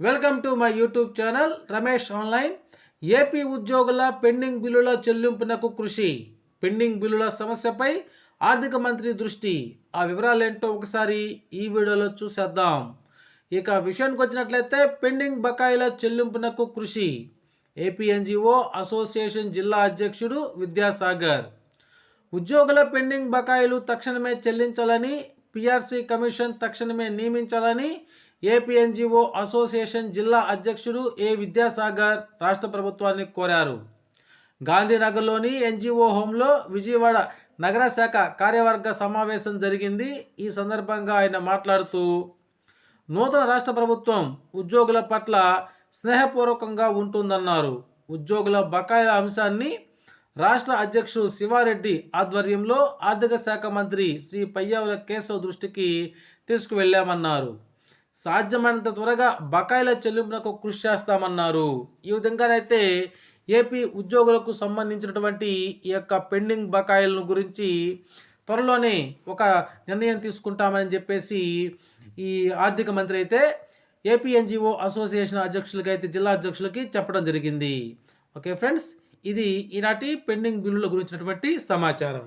Welcome to my YouTube channel Ramesh online. AP ఉద్యోగుల pending బిల్లుల చెల్లింపునకు కృషి. పెండింగ్ బిల్లుల సమస్యపై ఆర్థిక మంత్రి దృష్టి. ఆ వివరాలేంటో ఒకసారి ఈ వీడియోలో చూసేద్దాం. ఇక విషయానికి వచ్చినట్లయితే పెండింగ్ బకాయిల చెల్లింపునకు కృషి. ఏపీ ఎన్జిఓ అసోసియేషన్ జిల్లా అధ్యక్షుడు విద్యాసాగర్. ఉద్యోగుల పెండింగ్ బకాయిలు తక్షణమే చెల్లించాలని పిఆర్సీ కమిషన్ తక్షణమే నియమించాలని ఏపీఎన్జిఓ అసోసియేషన్ జిల్లా అధ్యక్షుడు ఏ విద్యాసాగర్ రాష్ట్ర ప్రభుత్వాన్ని కోరారు. గాంధీనగర్లోని ఎన్జిఓ హోంలో విజయవాడ నగర శాఖ కార్యవర్గ సమావేశం జరిగింది. ఈ సందర్భంగా ఆయన మాట్లాడుతూ నూతన రాష్ట్ర ప్రభుత్వం ఉద్యోగుల పట్ల స్నేహపూర్వకంగా ఉంటుందన్నారు. ఉద్యోగుల బకాయిల అంశాన్ని రాష్ట్ర అధ్యక్షుడు శివారెడ్డి ఆధ్వర్యంలో ఆర్థిక శాఖ మంత్రి శ్రీ పయ్యావుల కేశవ్ దృష్టికి తీసుకువెళ్ళామన్నారు. సాధ్యమైనంత త్వరగా బకాయిల చెల్లింపునకు కృషి చేస్తామన్నారు. ఈ విధంగానైతే ఏపీ ఉద్యోగులకు సంబంధించినటువంటి ఈ యొక్క పెండింగ్ బకాయిలను గురించి త్వరలోనే ఒక నిర్ణయం తీసుకుంటామని చెప్పేసి ఈ ఆర్థిక మంత్రి అయితే ఏపీ ఎన్జిఓ అసోసియేషన్ అధ్యక్షులకి అయితే జిల్లా అధ్యక్షులకి చెప్పడం జరిగింది. ఓకే ఫ్రెండ్స్ ఇది ఈనాటి పెండింగ్ బిల్లుల గురించినటువంటి సమాచారం.